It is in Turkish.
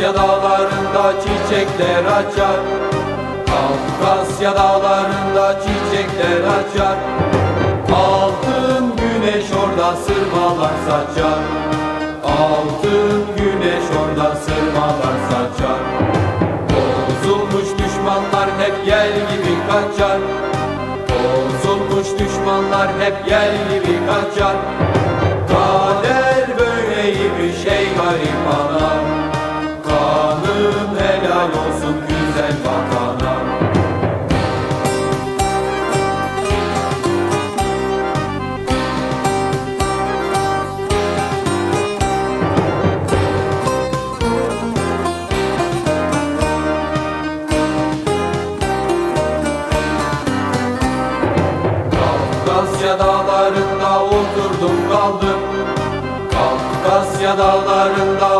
Kafkasya dağlarında çiçekler açar. Kafkasya dağlarında çiçekler açar. Altın güneş orada sırmalar saçar. Altın güneş orada sırmalar saçar. Bozulmuş düşmanlar hep yel gibi kaçar. Bozulmuş düşmanlar hep yel gibi kaçar. Kader böyleymiş ey garip anam Kafkasya dağlarında oturdum kaldım. Kafkasya dağlarında